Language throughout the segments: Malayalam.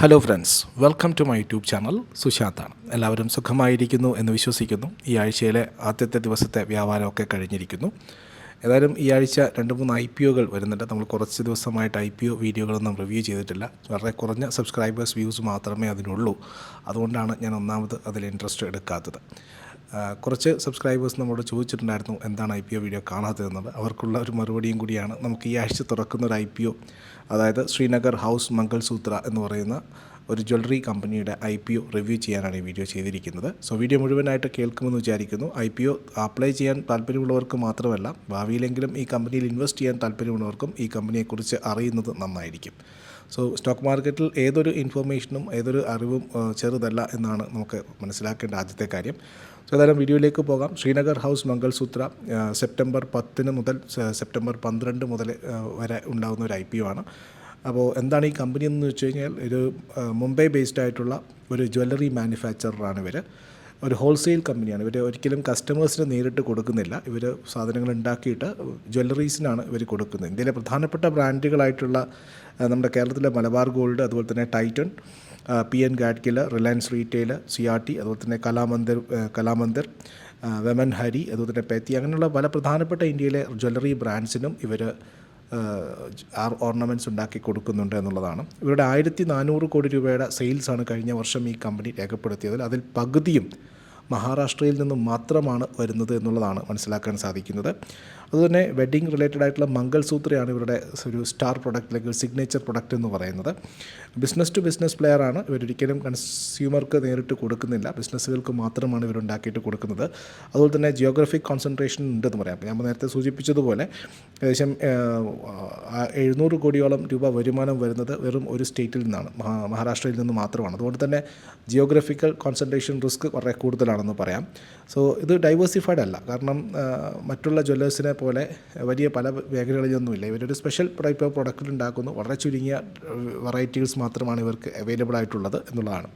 Hello friends welcome to my YouTube channel സുശാന്താണ്. എല്ലാവരും സുഖമായിരിക്കുന്നു എന്ന് വിശ്വസിക്കുന്നു. ഈ ആഴ്ചയിലെ ആദ്യത്തെ ദിവസത്തെ വ്യാപാരമൊക്കെ കഴിഞ്ഞിരിക്കുന്നു. ഏതായാലും ഈ ആഴ്ച രണ്ട് മൂന്ന് ഐ പി ഒകൾ വരുന്നുണ്ട്. നമ്മൾ കുറച്ച് ദിവസമായിട്ട് ഐ പി ഒ വീഡിയോകളൊന്നും റിവ്യൂ ചെയ്തിട്ടില്ല. വളരെ കുറഞ്ഞ സബ്സ്ക്രൈബേഴ്സ് വ്യൂസ് മാത്രമേ അതിനുള്ളൂ. അതുകൊണ്ടാണ് ഞാൻ ഒന്നാമത് അതിൽ ഇൻട്രസ്റ്റ് എടുക്കാത്തത്. കുറച്ച് സബ്സ്ക്രൈബേഴ്സ് നമ്മളോട് ചോദിച്ചിട്ടുണ്ടായിരുന്നു എന്താണ് ഐ പി ഒ വീഡിയോ കാണാത്തതെന്നത്. അവർക്കുള്ള ഒരു മറുപടിയും കൂടിയാണ് നമുക്ക് ഈ ആഴ്ച തുറക്കുന്ന ഒരു ഐ പി ഒ അതായത് ശ്രീനഗർ ഹൗസ് മംഗൾസൂത്ര എന്ന് പറയുന്ന ഒരു ജ്വല്ലറി കമ്പനിയുടെ ഐ പി ഒ റിവ്യൂ ചെയ്യാനാണ് ഈ വീഡിയോ ചെയ്തിരിക്കുന്നത്. സോ വീഡിയോ മുഴുവനായിട്ട് കേൾക്കുമെന്ന് വിചാരിക്കുന്നു. ഐ പി ഒ അപ്ലൈ ചെയ്യാൻ താല്പര്യമുള്ളവർക്ക് മാത്രമല്ല ഭാവിയിലെങ്കിലും ഈ കമ്പനിയിൽ ഇൻവെസ്റ്റ് ചെയ്യാൻ താല്പര്യമുള്ളവർക്കും ഈ കമ്പനിയെക്കുറിച്ച് അറിയുന്നത് നന്നായിരിക്കും. സോ സ്റ്റോക്ക് മാർക്കറ്റിൽ ഏതൊരു ഇൻഫർമേഷനും ഏതൊരു അറിവും ചെറുതല്ല എന്നാണ് നമുക്ക് മനസ്സിലാക്കേണ്ട ആദ്യത്തെ കാര്യം. സോ ഏതായാലും വീഡിയോയിലേക്ക് പോകാം. ശ്രീനഗർ ഹൗസ് മംഗൾസൂത്ര സെപ്റ്റംബർ പത്തിന് മുതൽ സെപ്റ്റംബർ പന്ത്രണ്ട് മുതൽ വരെ ഉണ്ടാകുന്ന ഒരു ഐ പി ഒ ആണ്. അപ്പോൾ എന്താണ് ഈ കമ്പനി എന്ന് വെച്ച് കഴിഞ്ഞാൽ ഒരു മുംബൈ ബേസ്ഡ് ആയിട്ടുള്ള ഒരു ജ്വല്ലറി മാനുഫാക്ചറാണ് ഇവർ ഒരു ഹോൾസെയിൽ കമ്പനിയാണ് ഇവർ ഒരിക്കലും കസ്റ്റമേഴ്സിന് നേരിട്ട് കൊടുക്കുന്നില്ല. ഇവർ സാധനങ്ങൾ ഉണ്ടാക്കിയിട്ട് ജ്വല്ലറീസിനാണ് ഇവർ കൊടുക്കുന്നത്. ഇന്ത്യയിലെ പ്രധാനപ്പെട്ട ബ്രാൻഡുകളായിട്ടുള്ള നമ്മുടെ കേരളത്തിലെ മലബാർ ഗോൾഡ് അതുപോലെ തന്നെ Titan P N Gadgil Reliance Retail C R T അതുപോലെ തന്നെ കലാമന്ദിർ കലാമന്ദിർ വെമൻ ഹരി അതുപോലെ തന്നെ പെത്തി അങ്ങനെയുള്ള പല പ്രധാനപ്പെട്ട ഇന്ത്യയിലെ ജ്വല്ലറി ബ്രാൻഡ്സിനും ഇവർ ഓർണമെന്റ്സ് ഉണ്ടാക്കി കൊടുക്കുന്നുണ്ട് എന്നുള്ളതാണ്. ഇവരുടെ ആയിരത്തി നാനൂറ് കോടി രൂപയുടെ സെയിൽസാണ് കഴിഞ്ഞ വർഷം ഈ കമ്പനി രേഖപ്പെടുത്തിയതിൽ അതിൽ പകുതിയും മഹാരാഷ്ട്രയിൽ നിന്നും മാത്രമാണ് വരുന്നത് എന്നുള്ളതാണ് മനസ്സിലാക്കാൻ സാധിക്കുന്നത്. അതുതന്നെ വെഡ്ഡിങ് റിലേറ്റഡ് ആയിട്ടുള്ള മംഗൾസൂത്രയാണ് ഇവരുടെ ഒരു സ്റ്റാർ പ്രൊഡക്റ്റ് അല്ലെങ്കിൽ സിഗ്നേച്ചർ പ്രൊഡക്റ്റ് എന്ന് പറയുന്നത്. ബിസിനസ് ടു ബിസിനസ് പ്ലെയർ ആണ്. ഇവരൊരിക്കലും കൺസ്യൂമർക്ക് നേരിട്ട് കൊടുക്കുന്നില്ല. ബിസിനസ്സുകൾക്ക് മാത്രമാണ് ഇവരുണ്ടാക്കിയിട്ട് കൊടുക്കുന്നത്. അതുപോലെ തന്നെ ജിയോഗ്രഫിക് കോൺസെൻട്രേഷൻ ഉണ്ടെന്ന് പറയാം. ഞാൻ നേരത്തെ സൂചിപ്പിച്ചതുപോലെ ഏകദേശം എഴുന്നൂറ് കോടിയോളം രൂപ വരുമാനം വരുന്നത് വെറും ഒരു സ്റ്റേറ്റിൽ നിന്നാണ്. മഹാരാഷ്ട്രയിൽ നിന്ന് മാത്രമാണ്. അതുകൊണ്ട് തന്നെ ജിയോഗ്രഫിക്കൽ കോൺസെൻട്രേഷൻ റിസ്ക് വളരെ കൂടുതലാണെന്ന് പറയാം. സോ ഇത് ഡൈവേഴ്സിഫൈഡ് അല്ല. കാരണം മറ്റുള്ള ജ്വല്ലേഴ്സിനെ പോലെ വലിയ പല മേഖലകളിലൊന്നുമില്ല. ഇവരൊരു സ്പെഷ്യൽ ടൈപ്പ് ഓഫ് പ്രൊഡക്റ്റ് ഉണ്ടാക്കുന്നു വളരെ ചുരുങ്ങിയ വെറൈറ്റീസ് മാത്രമാണ് ഇവർക്ക് അവൈലബിൾ ആയിട്ടുള്ളത് എന്നുള്ളതാണ്.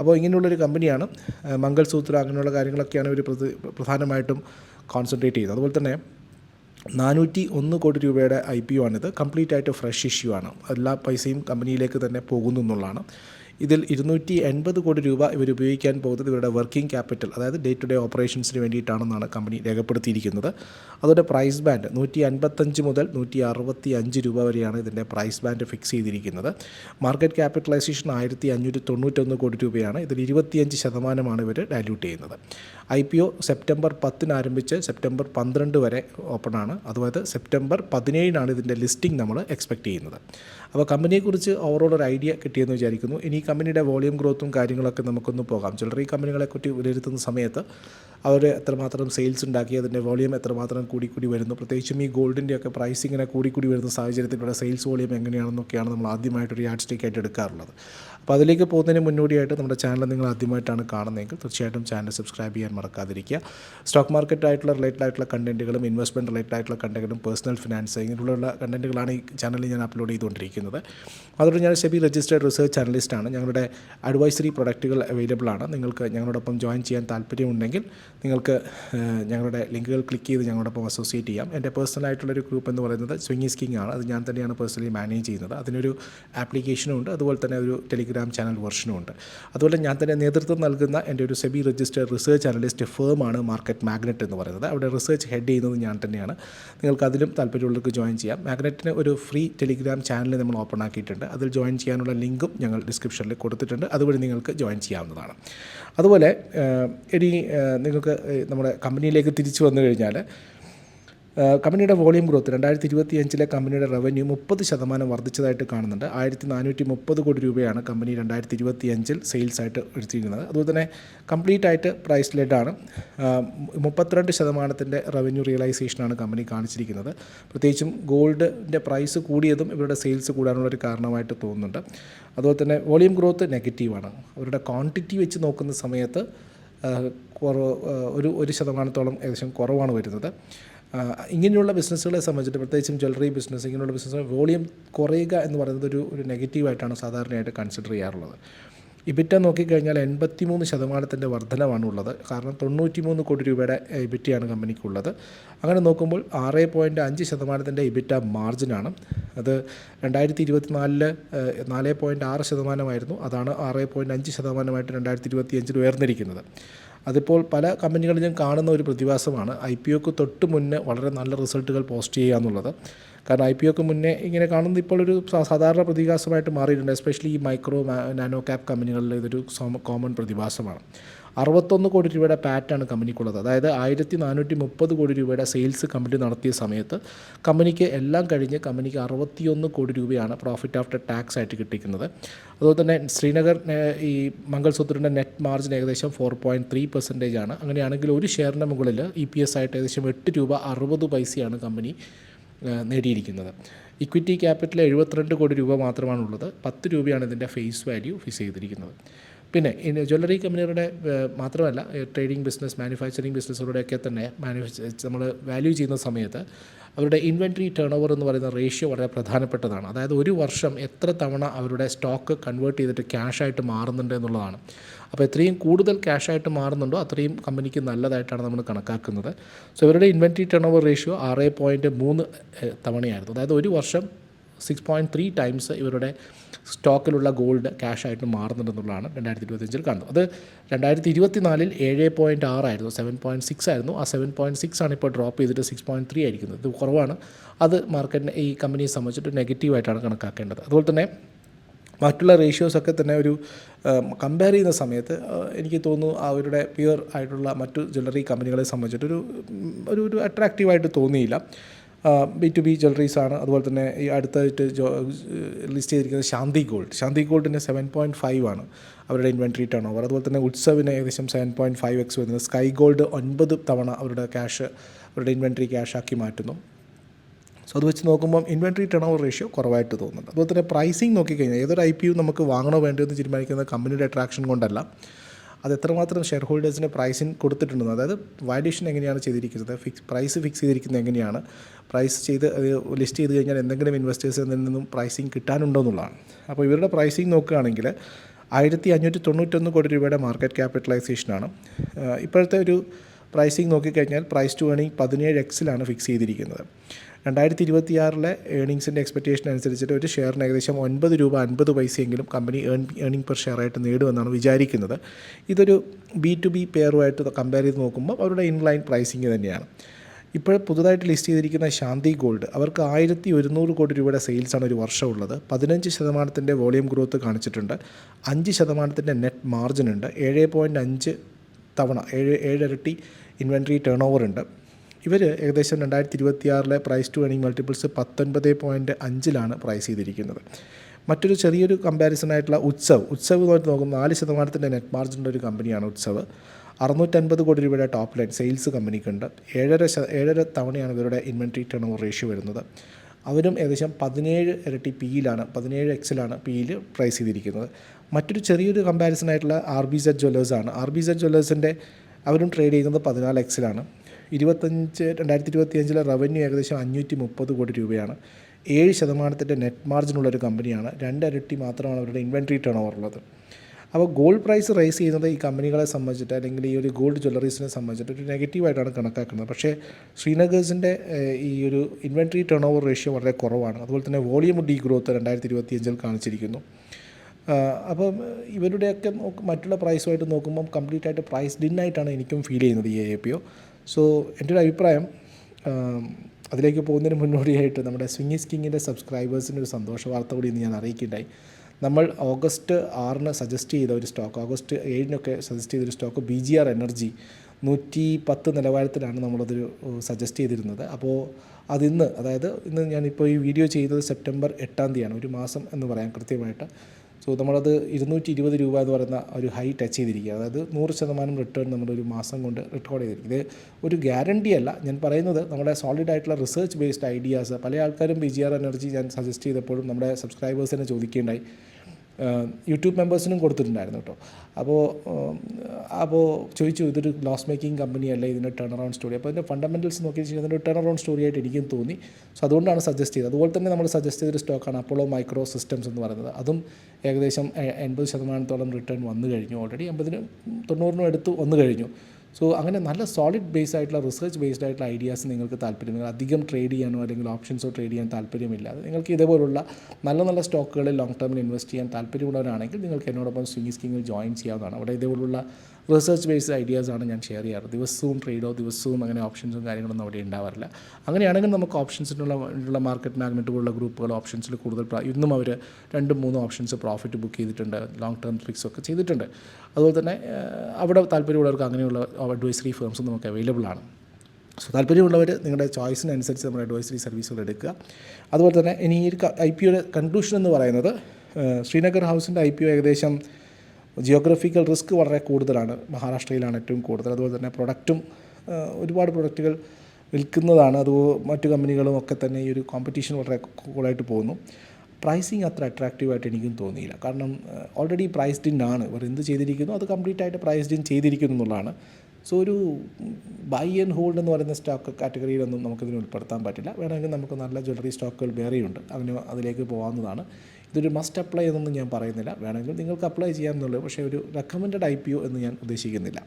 അപ്പോൾ ഇങ്ങനെയുള്ളൊരു കമ്പനിയാണ് മംഗൾസൂത്ര അങ്ങനെയുള്ള കാര്യങ്ങളൊക്കെയാണ് ഇവർ പ്രധ- പ്രധാനമായിട്ടും കോൺസെൻട്രേറ്റ് ചെയ്യുന്നത്. അതുപോലെ തന്നെ നാനൂറ്റി ഒന്ന് കോടി രൂപയുടെ ഐ പി ഒ ആണിത്. കംപ്ലീറ്റ് ആയിട്ട് ഫ്രഷ് ഇഷ്യൂ ആണ്. എല്ലാ പൈസയും കമ്പനിയിലേക്ക് തന്നെ പോകുന്നു എന്നുള്ളതാണ്. ഇതിൽ ഇരുന്നൂറ്റി എൺപത് കോടി രൂപ ഇവർ ഉപയോഗിക്കാൻ പോകുന്നത് ഇവരുടെ വർക്കിംഗ് ക്യാപിറ്റൽ അതായത് ഡേ ടു ഡേ ഓപ്പറേഷൻസിന് വേണ്ടിയിട്ടാണെന്നാണ് കമ്പനി രേഖപ്പെടുത്തിയിരിക്കുന്നത്. അതുകൊണ്ട് പ്രൈസ് ബാൻഡ് നൂറ്റി അൻപത്തഞ്ച് മുതൽ നൂറ്റി അറുപത്തി അഞ്ച് രൂപ വരെയാണ് ഇതിന്റെ പ്രൈസ് ബാൻഡ് ഫിക്സ് ചെയ്തിരിക്കുന്നത്. മാർക്കറ്റ് ക്യാപിറ്റലൈസേഷൻ ആയിരത്തി അഞ്ഞൂറ്റി തൊണ്ണൂറ്റൊന്ന് കോടി രൂപയാണ്. ഇതിൽ ഇരുപത്തിയഞ്ച് ശതമാനമാണ് ഇവർ ഡയല്യൂട്ട് ചെയ്യുന്നത്. ഐ പി ഒ സെപ്റ്റംബർ പത്തിന് ആരംഭിച്ച് സെപ്റ്റംബർ പന്ത്രണ്ട് വരെ ഓപ്പൺ ആണ്. അതുപോലെ സെപ്റ്റംബർ പതിനേഴിനാണ് ഇതിന്റെ ലിസ്റ്റിംഗ് നമ്മൾ എക്സ്പെക്ട് ചെയ്യുന്നത്. അപ്പോൾ കമ്പനിയെക്കുറിച്ച് ഓവറോൾ ഒരു ഐഡിയ കിട്ടിയെന്ന് വിചാരിക്കുന്നു. ഇനി കമ്പനിയുടെ വോളിയം ഗ്രോത്തും കാര്യങ്ങളൊക്കെ നമുക്കൊന്ന് പോകാം. ജ്വല്ലറി കുറ്റി വിലയിരുത്തുന്ന സമയത്ത് അവർ എത്രമാത്രം സെയിൽസ് ഉണ്ടാക്കി അതിന്റെ വോളിയം എത്രമാത്രം കൂടി കൂടി വരുന്നു. പ്രത്യേകിച്ചും ഈ ഗോൾഡിന്റെയൊക്കെ പ്രൈസ് ഇങ്ങനെ കൂടി കൂടി വരുന്ന സാഹചര്യത്തിൽ ഇവിടെ സെയിൽസ് വോളിയം എങ്ങനെയാണെന്നൊക്കെയാണ് നമ്മൾ ആദ്യമായിട്ടൊരു ഒരു സ്റ്റേക്ക് ആയിട്ട് എടുക്കാറുള്ളത്. അപ്പോൾ അതിലേക്ക് പോകുന്നതിന് മുന്നോടിയായിട്ട് നമ്മുടെ ചാനൽ നിങ്ങൾ ആദ്യമായിട്ടാണ് കാണുന്നതെങ്കിൽ തീർച്ചയായിട്ടും ചാനൽ സബ്സ്ക്രൈബ് ചെയ്യാൻ മറക്കാതിരിക്കുക. സ്റ്റോക്ക് മാർക്കറ്റ് ആയിട്ടുള്ള റിലേറ്റഡ് ആയിട്ടുള്ള കണ്ടന്റുകളും ഇൻവെസ്റ്റ്മെന്റ് റിലേറ്റഡ് ആയിട്ടുള്ള കണ്ടന്റുകളും പേഴ്സണൽ ഫിനാൻസ് ഇങ്ങനെയുള്ള കണ്ടന്റുകളാണ് ഈ ചാനലിൽ ഞാൻ അപ്ലോഡ് ചെയ്തുകൊണ്ടിരിക്കുന്നത്. അതുകൊണ്ട് ഞാൻ സെബി രജിസ്റ്റേഡ് റിസർച്ച് അനലിസ്റ്റാണ് ഞങ്ങളുടെ അഡ്വൈസറി പ്രൊഡക്റ്റുകൾ അവൈലബിൾ ആണ്. നിങ്ങൾക്ക് ഞങ്ങളോടൊപ്പം ജോയിൻ ചെയ്യാൻ താല്പര്യമുണ്ടെങ്കിൽ നിങ്ങൾക്ക് ഞങ്ങളുടെ ലിങ്കുകൾ ക്ലിക്ക് ചെയ്ത് ഞങ്ങളോടൊപ്പം അസോസിയേറ്റ് ചെയ്യാം. എന്റെ പേഴ്സണലായിട്ടുള്ളൊരു ഗ്രൂപ്പ് എന്ന് പറയുന്നത് സ്വിങ്ങി സ്കിങ് ആണ്. അത് ഞാൻ തന്നെയാണ് പേഴ്സണലി മാനേജ് ചെയ്യുന്നത്. അതിനൊരു ആപ്ലിക്കേഷനും ഉണ്ട്. അതുപോലെ തന്നെ ഒരു ടെലിഗ്രാം ചാനൽ വെർഷനും ഉണ്ട്. അതുപോലെ ഞാൻ തന്നെ നേതൃത്വം നൽകുന്ന എന്റെ ഒരു സെബി രജിസ്റ്റർ റിസർച്ച് അനലിസ്റ്റ് ഫേമാണ് മാർക്കറ്റ് മാഗ്നറ്റ് എന്ന് പറയുന്നത്. അവിടെ റിസർച്ച് ഹെഡ് ചെയ്യുന്നത് ഞാൻ തന്നെയാണ്. നിങ്ങൾക്ക് അതിലും താല്പര്യമുള്ളവർക്ക് ജോയിൻ ചെയ്യാം. മാഗ്നറ്റിന് ഒരു ഫ്രീ ടെലിഗ്രാം ചാനൽ നമ്മൾ ഓപ്പൺ ആക്കിയിട്ടുണ്ട്. അതിൽ ജോയിൻ ചെയ്യാനുള്ള ലിങ്കും ഞങ്ങൾ ഡിസ്ക്രിപ്ഷനിൽ കൊടുത്തിട്ടുണ്ട്. അതുവഴി നിങ്ങൾക്ക് ജോയിൻ ചെയ്യാവുന്നതാണ്. അതുപോലെ ഇനി നിങ്ങൾക്ക് നമ്മുടെ കമ്പനിയിലേക്ക് തിരിച്ചു വന്നു കഴിഞ്ഞാൽ കമ്പനിയുടെ വോളിയം ഗ്രോത്ത് രണ്ടായിരത്തി ഇരുപത്തി അഞ്ചിലെ കമ്പനിയുടെ റവന്യൂ മുപ്പത് ശതമാനം വർദ്ധിച്ചതായിട്ട് കാണുന്നുണ്ട്. ആയിരത്തി നാനൂറ്റി മുപ്പത് കോടി രൂപയാണ് കമ്പനി രണ്ടായിരത്തി ഇരുപത്തി അഞ്ചിൽ സെയിൽസ് ആയിട്ട് എടുത്തിരിക്കുന്നത്. അതുപോലെ തന്നെ കംപ്ലീറ്റ് ആയിട്ട് പ്രൈസ് ലെഡ് ലെഡാണ് മുപ്പത്തിരണ്ട് ശതമാനത്തിന്റെ റവന്യൂ റിയലൈസേഷനാണ് കമ്പനി കാണിച്ചിരിക്കുന്നത്. പ്രത്യേകിച്ചും ഗോൾഡിന്റെ പ്രൈസ് കൂടിയതും ഇവരുടെ സെയിൽസ് കൂടാനുള്ള ഒരു കാരണമായിട്ട് തോന്നുന്നുണ്ട്. അതുപോലെ തന്നെ വോളിയം ഗ്രോത്ത് നെഗറ്റീവാണ് അവരുടെ ക്വാണ്ടിറ്റി വെച്ച് നോക്കുന്ന സമയത്ത് കുറവ് ഒരു ഒരു ശതമാനത്തോളം ഏകദേശം കുറവാണ് വരുന്നത്. ഇങ്ങനെയുള്ള ബിസിനസ്സുകളെ സംബന്ധിച്ചിട്ട് പ്രത്യേകിച്ചും ജ്വല്ലറി ബിസിനസ് ഇങ്ങനെയുള്ള ബിസിനസ് വോളിയം കുറയുക എന്ന് പറയുന്നത് ഒരു ഒരു നെഗറ്റീവായിട്ടാണ് സാധാരണയായിട്ട് കൺസിഡർ ചെയ്യാറുള്ളത്. ഇബിറ്റ നോക്കിക്കഴിഞ്ഞാൽ എൺപത്തി മൂന്ന് ശതമാനത്തിന്റെ വർധനമാണ് ഉള്ളത് കാരണം തൊണ്ണൂറ്റി മൂന്ന് കോടി രൂപയുടെ ഇബിറ്റയാണ് കമ്പനിക്കുള്ളത്. അങ്ങനെ നോക്കുമ്പോൾ ആറ് പോയിന്റ് അഞ്ച് ശതമാനത്തിന്റെ ഇബിറ്റ മാർജിനാണ് അത് രണ്ടായിരത്തി ഇരുപത്തിനാലിൽ നാല് പോയിന്റ് ആറ് ശതമാനമായിരുന്നു. അതാണ് ആറ് പോയിന്റ് അഞ്ച് ശതമാനമായിട്ട് രണ്ടായിരത്തി ഇരുപത്തി അഞ്ചിൽ ഉയർന്നിരിക്കുന്നത്. അതിപ്പോൾ പല കമ്പനികളിലും കാണുന്ന ഒരു പ്രതിഭാസമാണ് ഐ പി ഒക്ക് തൊട്ട് മുന്നേ വളരെ നല്ല റിസൾട്ടുകൾ പോസ്റ്റ് ചെയ്യുക എന്നുള്ളത്. കാരണം ഐ പി ഒക്ക് മുന്നേ ഇങ്ങനെ കാണുന്നത് ഇപ്പോൾ ഒരു സാധാരണ പ്രതിഭാസമായിട്ട് മാറിയിട്ടുണ്ട്. എസ്പെഷ്യലി ഈ മൈക്രോ നാനോ ക്യാപ് കമ്പനികളിൽ ഇതൊരു കോമൺ പ്രതിഭാസമാണ്. അറുപത്തൊന്ന് കോടി രൂപയുടെ പാറ്റാണ് കമ്പനിക്കുള്ളത്. അതായത് ആയിരത്തി നാനൂറ്റി മുപ്പത് കോടി രൂപയുടെ സെയിൽസ് കമ്പനി നടത്തിയ സമയത്ത് കമ്പനിക്ക് എല്ലാം കഴിഞ്ഞ് കമ്പനിക്ക് അറുപത്തിയൊന്ന് കോടി രൂപയാണ് പ്രോഫിറ്റ് ആഫ്റ്റർ ടാക്സ് ആയിട്ട് കിട്ടിക്കുന്നത് അതുപോലെ തന്നെ ശ്രീനഗർ ഈ മംഗൾസൂത്രിന്റെ നെറ്റ് മാർജിൻ ഏകദേശം ഫോർ പോയിന്റ് ത്രീ പെർസെന്റേജ് ആണ്. അങ്ങനെയാണെങ്കിൽ ഒരു ഷെയറിന്റെ മുകളിൽ ഇ പി എസ് ആയിട്ട് ഏകദേശം എട്ട് രൂപ അറുപത് പൈസയാണ് കമ്പനി നേടിയിരിക്കുന്നത്. ഇക്വിറ്റി ക്യാപിറ്റൽ എഴുപത്തിരണ്ട് കോടി രൂപ മാത്രമാണുള്ളത്. പത്ത് രൂപയാണ് ഇതിന്റെ ഫേസ് വാല്യൂ ഫിസ് ചെയ്തിരിക്കുന്നത്. പിന്നെ ജ്വല്ലറി കമ്പനികളുടെ മാത്രമല്ല ട്രേഡിംഗ് ബിസിനസ് മാനുഫാക്ചറിങ് ബിസിനസ്സുകളുടെയൊക്കെ തന്നെ മാനുഫാക്ചർ നമ്മൾ വാല്യൂ ചെയ്യുന്ന സമയത്ത് അവരുടെ ഇൻവെൻട്രി ടേൺ ഓവർ എന്ന് പറയുന്ന റേഷ്യോ വളരെ പ്രധാനപ്പെട്ടതാണ്. അതായത് ഒരു വർഷം എത്ര തവണ അവരുടെ സ്റ്റോക്ക് കൺവേർട്ട് ചെയ്തിട്ട് ക്യാഷായിട്ട് മാറുന്നുണ്ട് എന്നുള്ളതാണ്. അപ്പോൾ എത്രയും കൂടുതൽ ക്യാഷായിട്ട് മാറുന്നുണ്ടോ അത്രയും കമ്പനിക്ക് നല്ലതായിട്ടാണ് നമ്മൾ കണക്കാക്കുന്നത്. സോ ഇവരുടെ ഇൻവെൻട്രി ടേൺ ഓവർ റേഷ്യോ ആറ് പോയിന്റ് മൂന്ന് തവണയായിരുന്നു. അതായത് ഒരു വർഷം സിക്സ് പോയിന്റ് ത്രീ ടൈംസ് ഇവരുടെ സ്റ്റോക്കിലുള്ള ഗോൾഡ് ക്യാഷായിട്ട് മാറുന്നുണ്ടെന്നുള്ളതാണ് രണ്ടായിരത്തി ഇരുപത്തഞ്ചിൽ കാണുന്നത്. അത് രണ്ടായിരത്തി ഇരുപത്തി നാലിൽ ഏഴ് പോയിന്റ് ആറായിരുന്നു സെവൻ പോയിന്റ് സിക്സ് ആയിരുന്നു. ആ സെവൻ പോയിന്റ് സിക്സ് ആണ് ഇപ്പോൾ ഡ്രോപ്പ് ചെയ്തിട്ട് സിക്സ് പോയിന്റ് ത്രീ ആയിരിക്കുന്നത്. ഇത് കുറവാണ്. അത് മാർക്കറ്റിനെ ഈ കമ്പനിയെ സംബന്ധിച്ചിട്ട് നെഗറ്റീവായിട്ടാണ് കണക്കാക്കേണ്ടത്. അതുപോലെ തന്നെ മറ്റുള്ള റേഷ്യോസൊക്കെ തന്നെ ഒരു കമ്പയർ ചെയ്യുന്ന സമയത്ത് എനിക്ക് തോന്നുന്നു അവരുടെ പ്യുവർ ആയിട്ടുള്ള മറ്റു ജ്വല്ലറി കമ്പനികളെ സംബന്ധിച്ചിട്ടൊരു ഒരു ഒരു അട്രാക്റ്റീവായിട്ട് തോന്നിയില്ല. ബി ടു ബി ജ്വല്ലറീസ് ആണ്. അതുപോലെ തന്നെ ഈ അടുത്തായിട്ട് ലിസ്റ്റ് ചെയ്തിരിക്കുന്നത് ശാന്തി ഗോൾഡ് ശാന്തി ഗോൾഡിന്റെ സെവൻ പോയിന്റ് ഫൈവ് ആണ് അവരുടെ ഇൻവെൻട്രി ടേൺ ഓവർ അതുപോലെ തന്നെ ഉത്സവിന് ഏകദേശം സെവൻ പോയിന്റ് ഫൈവ് എക്സ് വരുന്നത്. സ്കൈ ഗോൾഡ് ഒൻപത് തവണ അവരുടെ ക്യാഷ് അവരുടെ ഇൻവെൻട്രി ക്യാഷാക്കി മാറ്റുന്നു. സോ അത് വെച്ച് നോക്കുമ്പോൾ ഇൻവെൻട്രി ടേൺ ഓവർ റേഷ്യോ കുറവായിട്ട് തോന്നുന്നുണ്ട്. അതുപോലെ തന്നെ പ്രൈസിങ് നോക്കിക്കഴിഞ്ഞാൽ ഏതൊരു ഐ പി യു നമുക്ക് വാങ്ങണോ വേണ്ടോ എന്ന് തീരുമാനിക്കുന്നത് കമ്പനിയുടെ അട്രാക്ഷൻ കൊണ്ടല്ല. അത് എത്രമാത്രം ഷെയർ ഹോൾഡേഴ്സിന് പ്രൈസിന് കൊടുത്തിട്ടുണ്ടെന്ന് അതായത് വാല്യൂഷൻ എങ്ങനെയാണ് ചെയ്തിരിക്കുന്നത് ഫിക്സ് പ്രൈസ് ഫിക്സ് ചെയ്തിരിക്കുന്നത് എങ്ങനെയാണ് പ്രൈസ് ചെയ്ത് ലിസ്റ്റ് ചെയ്ത് കഴിഞ്ഞാൽ എന്തെങ്കിലും ഇൻവെസ്റ്റേഴ്സിൽ നിന്നും പ്രൈസിങ് കിട്ടാനുണ്ടോ എന്നുള്ളതാണ്. അപ്പോൾ ഇവരുടെ പ്രൈസിങ് നോക്കുകയാണെങ്കിൽ ആയിരത്തി അഞ്ഞൂറ്റി തൊണ്ണൂറ്റൊന്ന് കോടി രൂപയുടെ മാർക്കറ്റ് ക്യാപിറ്റലൈസേഷനാണ് ഇപ്പോഴത്തെ ഒരു പ്രൈസിങ് നോക്കിക്കഴിഞ്ഞാൽ പ്രൈസ് ടു ഏണിംഗ് പതിനേഴ് എക്സിലാണ് ഫിക്സ് ചെയ്തിരിക്കുന്നത്. രണ്ടായിരത്തി ഇരുപത്തിയാറിലെ ഏണിങ്സിന്റെ എക്സ്പെക്റ്റേഷൻ അനുസരിച്ചിട്ട് ഒരു ഷെയറിന് ഏകദേശം ഒൻപത് രൂപ അൻപത് പൈസയെങ്കിലും കമ്പനി ഏൺ ഏണിംഗ് പെർ ഷെയറായിട്ട് നേടുമെന്നാണ് വിചാരിക്കുന്നത്. ഇതൊരു ബി ടു ബി പെയറുമായിട്ട് കമ്പയർ ചെയ്ത് നോക്കുമ്പോൾ അവരുടെ ഇൻലൈൻ പ്രൈസിങ് തന്നെയാണ്. ഇപ്പോൾ പുതുതായിട്ട് ലിസ്റ്റ് ചെയ്തിരിക്കുന്ന ശാന്തി ഗോൾഡ് അവർക്ക് ആയിരത്തി ഒരുന്നൂറ് കോടി രൂപയുടെ സെയിൽസാണ് ഒരു വർഷമുള്ളത്. പതിനഞ്ച് ശതമാനത്തിന്റെ വോളിയം ഗ്രോത്ത് കാണിച്ചിട്ടുണ്ട്. അഞ്ച് ശതമാനത്തിന്റെ നെറ്റ് മാർജിൻ ഉണ്ട്. ഏഴ് പോയിന്റ് അഞ്ച് തവണ ഏഴ് ഏഴരട്ടി ഇൻവെൻട്രി ടേൺ ഓവർ ഉണ്ട്. ഇവർ ഏകദേശം രണ്ടായിരത്തി ഇരുപത്തിയാറിലെ പ്രൈസ് ടു ഏണിംഗ് മൾട്ടിപ്പിൾസ് പത്തൊൻപത് പോയിന്റ് അഞ്ചിലാണ് പ്രൈസ് ചെയ്തിരിക്കുന്നത്. മറ്റൊരു ചെറിയൊരു കമ്പാരിസൺ ആയിട്ടുള്ള ഉത്സവ്. ഉത്സവ് നോക്കി നോക്കുമ്പോൾ നാല് ശതമാനത്തിന്റെ നെറ്റ് മാർജിന്റെ ഒരു കമ്പനിയാണ് ഉത്സവ്. അറുന്നൂറ്റൻപത് കോടി രൂപയുടെ ടോപ്പ് ലൈൻ സെയിൽസ് കമ്പനിക്കുണ്ട് ഏഴര ഏഴര തവണയാണ് ഇവരുടെ ഇൻവെൻട്രി ടേൺ ഓവർ റേഷ്യോ വരുന്നത്. അവരും ഏകദേശം പതിനേഴ് ഇരട്ടി പിയിലാണ് പതിനേഴ് എക്സിലാണ് പിയിൽ പ്രൈസ് ചെയ്തിരിക്കുന്നത്. മറ്റൊരു ചെറിയൊരു കമ്പാരിസൺ ആയിട്ടുള്ള ആർ ബി സെഡ് ജ്വല്ലേഴ്സാണ് ആർ ബി സെഡ് ജ്വല്ലേഴ്സിന്റെ അവരും ട്രേഡ് ചെയ്യുന്നത് പതിനാല് എക്സിലാണ് ഇരുപത്തഞ്ച് രണ്ടായിരത്തി ഇരുപത്തി അഞ്ചിലെ റവന്യൂ ഏകദേശം അഞ്ഞൂറ്റി മുപ്പത് കോടി രൂപയാണ്. ഏഴ് ശതമാനത്തിന്റെ നെറ്റ് മാർജിനുള്ള ഒരു കമ്പനിയാണ് രണ്ടരട്ടി മാത്രമാണ് അവരുടെ ഇൻവെൻട്രി ടേൺ ഓവർ ഉള്ളത്. അപ്പോൾ ഗോൾഡ് പ്രൈസ് റൈസ് ചെയ്യുന്നത് ഈ കമ്പനികളെ സംബന്ധിച്ചിട്ട് അല്ലെങ്കിൽ ഈ ഒരു ഗോൾഡ് ജ്വല്ലറീസിനെ സംബന്ധിച്ചിട്ട് ഒരു നെഗറ്റീവായിട്ടാണ് കണക്കാക്കുന്നത്. പക്ഷേ ശ്രീനഗേഴ്സിന്റെ ഈ ഒരു ഇൻവെൻട്രി ടേൺ ഓവർ റേഷ്യോ വളരെ കുറവാണ്. അതുപോലെ തന്നെ വോളിയം ഡീ ഗ്രോത്ത് രണ്ടായിരത്തി ഇരുപത്തി അഞ്ചിൽ കാണിച്ചിരിക്കുന്നു അപ്പം ഇവരുടെയൊക്കെ മറ്റുള്ള പ്രൈസുമായിട്ട് നോക്കുമ്പം കംപ്ലീറ്റ് ആയിട്ട് പ്രൈസ് ഡിന്നായിട്ടാണ് എനിക്കും ഫീൽ ചെയ്യുന്നത് ഈ എ പി ഒ സോ എന്റെ ഒരു അഭിപ്രായം അതിലേക്ക് പോകുന്നതിന് മുന്നോടിയായിട്ട് നമ്മുടെ സ്വിങ്ങിസ് കിങ്ങിന്റെ സബ്സ്ക്രൈബേഴ്സിന് ഒരു സന്തോഷ വാർത്ത കൂടി ഇന്ന് ഞാൻ അറിയിക്കുകയുണ്ടായി. നമ്മൾ ഓഗസ്റ്റ് ആറിന് സജസ്റ്റ് ചെയ്ത ഒരു സ്റ്റോക്ക് ഓഗസ്റ്റ് ഏഴിനൊക്കെ സജസ്റ്റ് ചെയ്തൊരു stock B G R Energy നൂറ്റി പത്ത് നിലവാരത്തിലാണ് നമ്മളതൊരു സജസ്റ്റ് ചെയ്തിരുന്നത്. അപ്പോൾ അതിന്ന് അതായത് ഇന്ന് ഞാനിപ്പോൾ ഈ വീഡിയോ ചെയ്തത് സെപ്റ്റംബർ എട്ടാം തീയതിയാണ് ഒരു മാസം എന്ന് പറയാം കൃത്യമായിട്ട്. സോ നമ്മളത് ഇരുന്നൂറ്റി ഇരുപത് രൂപ എന്ന് പറയുന്ന ഒരു ഹൈ ടച്ച് ചെയ്തിരിക്കുക. അതായത് നൂറ് ശതമാനം റിട്ടേൺ നമ്മളൊരു മാസം കൊണ്ട് റെക്കോർഡ് ചെയ്തിരിക്കും ഇത് ഒരു ഗ്യാരണ്ടി അല്ല. ഞാൻ പറയുന്നത് നമ്മുടെ സോളിഡ് ആയിട്ടുള്ള റിസർച്ച് ബേസ്ഡ് ഐഡിയാസ് പല ആൾക്കാരും ബി ജി ആർ എനർജി ഞാൻ സജസ്റ്റ് ചെയ്തപ്പോഴും നമ്മുടെ സബ്സ്ക്രൈബേഴ്സിനെ ചോദിക്കുകയുണ്ടായി. യൂട്യൂബ് മെമ്പേഴ്സിനും കൊടുത്തിട്ടുണ്ടായിരുന്നു കേട്ടോ അപ്പോൾ അപ്പോൾ ചോദിച്ചു ഇതൊരു ലോസ് മേക്കിംഗ് കമ്പനി അല്ലേ? ഇതിന്റെ ടേൺ അറൗണ്ട് സ്റ്റോറി അപ്പോൾ ഇതിന്റെ ഫണ്ടമെന്റൽസ് നോക്കി വെച്ചാൽ ഇതിന്റെ ടേൺ അറൗണ്ട് സ്റ്റോറി ആയിട്ട് എനിക്കും തോന്നി. സോ അതുകൊണ്ടാണ് സജസ്റ്റ് ചെയ്തത്. അതുപോലെ തന്നെ നമ്മൾ സജസ്റ്റ് ചെയ്തൊരു സ്റ്റോക്കാണ് അപ്പോളോ മൈക്രോ സിസ്റ്റംസ് എന്ന് പറയുന്നത്. അതും ഏകദേശം എൺപത് ശതമാനത്തോളം റിട്ടേൺ വന്നു കഴിഞ്ഞു. ഓൾറെഡി എൺപതിന് തൊണ്ണൂറിനും അടുത്ത് വന്നു കഴിഞ്ഞു. സോ അങ്ങനെ നല്ല സോളിഡ് ബേസ് ആയിട്ടുള്ള റിസർച്ച് ബേസ്ഡ് ആയിട്ടുള്ള ഐഡിയാസ് നിങ്ങൾക്ക് താല്പര്യം നിങ്ങൾ അധികം ട്രേഡ് ചെയ്യാനോ അല്ലെങ്കിൽ ഓപ്ഷൻസോ ട്രേഡ് ചെയ്യാൻ താല്പര്യമില്ലാതെ നിങ്ങൾക്ക് ഇതേപോലുള്ള നല്ല നല്ല സ്റ്റോക്കുകളിൽ ലോങ് ടേമിൽ ഇൻവെസ്റ്റ് ചെയ്യാൻ താല്പര്യമുള്ളവരാണെങ്കിൽ നിങ്ങൾക്ക് എന്നോടൊപ്പം സ്വിംഗി സ്കീമിൽ ജോയിൻ ചെയ്യാവുന്നതാണ്. അവിടെ ഇതേപോലുള്ള റിസർച്ച് ബേസ്ഡ് ഐഡിയാസാണ് ഞാൻ ഷെയർ ചെയ്യാറ്. ദിവസവും ട്രേഡോ ദിവസവും അങ്ങനെ ഓപ്ഷൻസും കാര്യങ്ങളൊന്നും അവിടെ ഉണ്ടാവാറില്ല. അങ്ങനെയാണെങ്കിൽ നമുക്ക് ഓപ്ഷൻസിനുള്ള ഉള്ള മാർക്കറ്റ് മാഗ്നറ്റ് പോലുള്ള ഗ്രൂപ്പുകൾ ഓപ്ഷൻസിൽ കൂടുതൽ ഇന്നും അവർ രണ്ടും മൂന്നും ഓപ്ഷൻസ് പ്രോഫിറ്റ് ബുക്ക് ചെയ്തിട്ടുണ്ട് ലോങ് ടേം ഫിക്സ് ഒക്കെ ചെയ്തിട്ടുണ്ട്. അതുപോലെ തന്നെ അവിടെ താല്പര്യമുള്ളവർക്ക് അങ്ങനെയുള്ള അഡ്വൈസറി ഫേംസും നമുക്ക് അവൈലബിൾ ആണ്. സോ താല്പര്യമുള്ളവർ നിങ്ങളുടെ ചോയ്സിനനുസരിച്ച് നമ്മുടെ അഡ്വൈസറി സർവീസുകൾ എടുക്കുക. അതുപോലെ തന്നെ ഇനി ഈ ഐ പി ഒയുടെ കൺക്ലൂഷൻ എന്ന് പറയുന്നത് ശ്രീനഗർ ഹൗസിന്റെ ഐ പി ഒ ഏകദേശം ജിയോഗ്രഫിക്കൽ റിസ്ക് വളരെ കൂടുതലാണ് മഹാരാഷ്ട്രയിലാണ് ഏറ്റവും കൂടുതൽ. അതുപോലെ തന്നെ പ്രൊഡക്റ്റും ഒരുപാട് പ്രൊഡക്റ്റുകൾ വിൽക്കുന്നതാണ്. അത് മറ്റു കമ്പനികളും ഒക്കെ തന്നെ ഈ ഒരു കോമ്പറ്റീഷൻ വളരെ കൂടുതലായിട്ട് പോകുന്നു. പ്രൈസിങ് അത്ര അട്രാക്റ്റീവ് ആയിട്ട് എനിക്കും തോന്നിയില്ല. കാരണം ഓൾറെഡി പ്രൈസ്ഡ് ഇൻ ആണ്. ഇവർ എന്ത് ചെയ്തിരിക്കുന്നു? അത് കംപ്ലീറ്റ് ആയിട്ട് പ്രൈസ്ഡ് ഇൻ ചെയ്തിരിക്കുന്നു എന്നുള്ളതാണ്. സോ ഒരു ബൈ ആൻഡ് ഹോൾഡ് എന്ന് പറയുന്ന സ്റ്റോക്ക് കാറ്റഗറിയിലൊന്നും നമുക്കിതിനെ ഉൾപ്പെടുത്താൻ പറ്റില്ല. വേണമെങ്കിൽ നമുക്ക് നല്ല ജ്വല്ലറി സ്റ്റോക്കുകൾ വേറെയുണ്ട്. അതിന് അതിലേക്ക് പോകാവുന്നതാണ്. ഇതൊരു മസ്റ്റ് അപ്ലൈ എന്നൊന്നും ഞാൻ പറയുന്നില്ല. വേണമെങ്കിൽ നിങ്ങൾക്ക് അപ്ലൈ ചെയ്യാമെന്നുള്ളൂ പക്ഷേ ഒരു റെക്കമെൻഡഡ് ഐ പി ഒ എന്ന് ഞാൻ ഉദ്ദേശിക്കുന്നില്ല.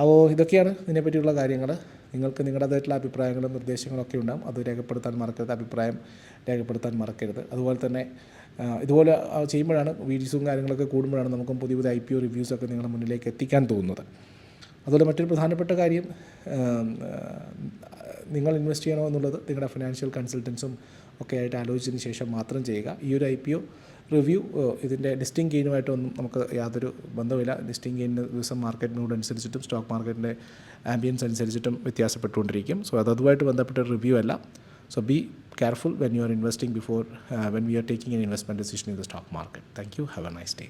അപ്പോൾ ഇതൊക്കെയാണ് ഇതിനെപ്പറ്റിയുള്ള കാര്യങ്ങൾ നിങ്ങൾക്ക് നിങ്ങളുടേതായിട്ടുള്ള അഭിപ്രായങ്ങളും നിർദ്ദേശങ്ങളും ഒക്കെ ഉണ്ടാകും അത് രേഖപ്പെടുത്താൻ മറക്കരുത്. അഭിപ്രായം രേഖപ്പെടുത്താൻ മറക്കരുത്. അതുപോലെ തന്നെ ഇതുപോലെ ചെയ്യുമ്പോഴാണ് വീഡിയോസും കാര്യങ്ങളൊക്കെ കൂടുമ്പോഴാണ് നമുക്കും പുതിയ പുതിയ ഐ പി ഒ റിവ്യൂസൊക്കെ നിങ്ങളുടെ മുന്നിലേക്ക് എത്തിക്കാൻ തോന്നുന്നത്. അതുപോലെ മറ്റൊരു പ്രധാനപ്പെട്ട കാര്യം നിങ്ങൾ ഇൻവെസ്റ്റ് ചെയ്യണോ എന്നുള്ളത് നിങ്ങളുടെ ഫിനാൻഷ്യൽ കൺസൾട്ടൻസും ഒക്കെ ആയിട്ട് ആലോചിച്ചതിന് ശേഷം മാത്രം ചെയ്യുക. ഈ ഒരു ഐ പി ഒ റിവ്യൂ ഇതിന്റെ ലിസ്റ്റിംഗ് ഗെയിനുമായിട്ടൊന്നും നമുക്ക് യാതൊരു ബന്ധമില്ല ലിസ്റ്റിംഗ് ഗെയിനിന് ദിവസം മാർക്കറ്റിനോട് അനുസരിച്ചിട്ടും സ്റ്റോക്ക് മാർക്കറ്റിന്റെ ആംബിയൻസ് അനുസരിച്ചിട്ടും വ്യത്യാസപ്പെട്ടുകൊണ്ടിരിക്കും. സോ അത് അതുമായിട്ട് ബന്ധപ്പെട്ട റിവ്യൂ അല്ല. So be careful when you are investing before when we are taking an investment decision in the stock market. Thank you. Have a nice day.